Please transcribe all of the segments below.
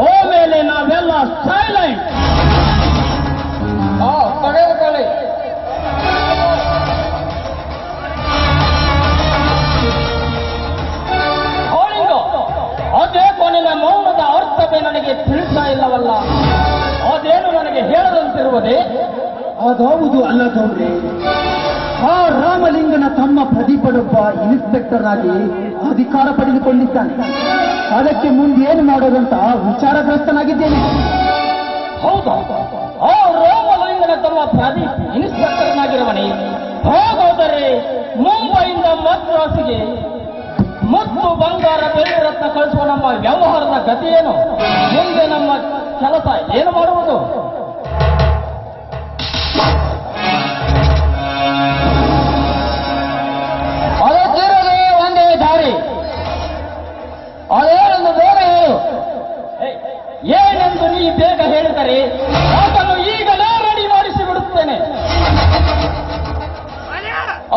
ಓ ಮೇಲೆ ನಾವೆಲ್ಲ ಸೈಲೆಂಟ್ ತಡೆದುಕೊಳ್ಳಿ ಅದೇ ಕೊನೆಯ ಮೌನದ ಅರ್ಥವೇ ನನಗೆ ತಿಳಿಸ್ತಾ ಇಲ್ಲವಲ್ಲ. ಅದೇನು ನನಗೆ ಹೇಳದಂತಿರುವುದೇ? ಅದಾವುದು ಅಲ್ಲ ಗೌರಿ ಆ ರಾಮಲಿಂಗನ ತಮ್ಮ ಪ್ರದೀಪನೊಬ್ಬ ಇನ್ಸ್ಪೆಕ್ಟರ್ ಆಗಿ ಅಧಿಕಾರ ಪಡೆದುಕೊಂಡಿದ್ದಾನೆ. ಅದಕ್ಕೆ ಮುಂದೆ ಏನು ಮಾಡೋದಂತ ವಿಚಾರಗ್ರಸ್ತನಾಗಿದ್ದೇನೆ. ಹೌದಾ. ಆ ರಾಮಲಿಂಗನ ತಮ್ಮ ಹಾಗಾದರೆ ಮುಂಬೈಯಿಂದ ಮದ್ರಾಸಿಗೆ ಮತ್ತು ಬಂಗಾರ ಬೆಳ್ಳಿ ರತ್ನ ಕಳಿಸುವ ನಮ್ಮ ವ್ಯವಹಾರದ ಗತಿ ಏನು ಮುಂದೆ ನಮ್ಮ ಕೆಲಸ ಏನು ಮಾಡುವುದು? ಬೇಗ ಹೇಳಿದರೆ ಆತನು ಈಗಲೇ ರೆಡಿ ಮಾಡಿಸಿ ಬಿಡುತ್ತೇನೆ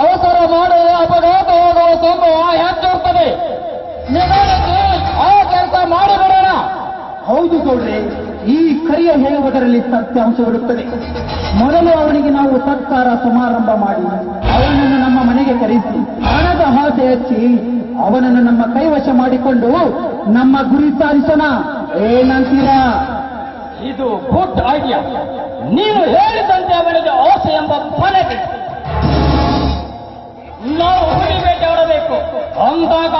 ಅವಸರ ಮಾಡುವ ಅಪಘಾತವಾಗುವ ಸಂಭವ ಹೆಚ್ಚಿರುತ್ತದೆ ಆ ಕೆಲಸ ಮಾಡಿಬಿಡೋಣ. ಹೌದು ಗೌಡ್ರೆ, ಈ ಕರಿಯ ಹೇಳುವುದರಲ್ಲಿ ಸತ್ಯಾಂಶವಿರುತ್ತದೆ ಮೊದಲು ಅವನಿಗೆ ನಾವು ಸತ್ಕಾರ ಸಮಾರಂಭ ಮಾಡಿ, ಅವನನ್ನು ನಮ್ಮ ಮನೆಗೆ ಕರೆಸಿ, ಹಣದ ಆಸೆ ಹಚ್ಚಿ, ಅವನನ್ನು ನಮ್ಮ ಕೈವಶ ಮಾಡಿಕೊಂಡು ನಮ್ಮ ಗುರಿ ಸಾಧಿಸೋಣ. ಏನಂತೀರಾ ಇದು ಗುಡ್ ಐಡಿಯಾ. ನೀನು ಹೇಳಿದಂತೆ ಅವನಿಗೆ ಆಸೆ ಎಂಬ ಮನೆಗೆ. ನಾವು ಹುಲಿ ಬೇಟೆಯಾಡಬೇಕು ಅಂದಾಗ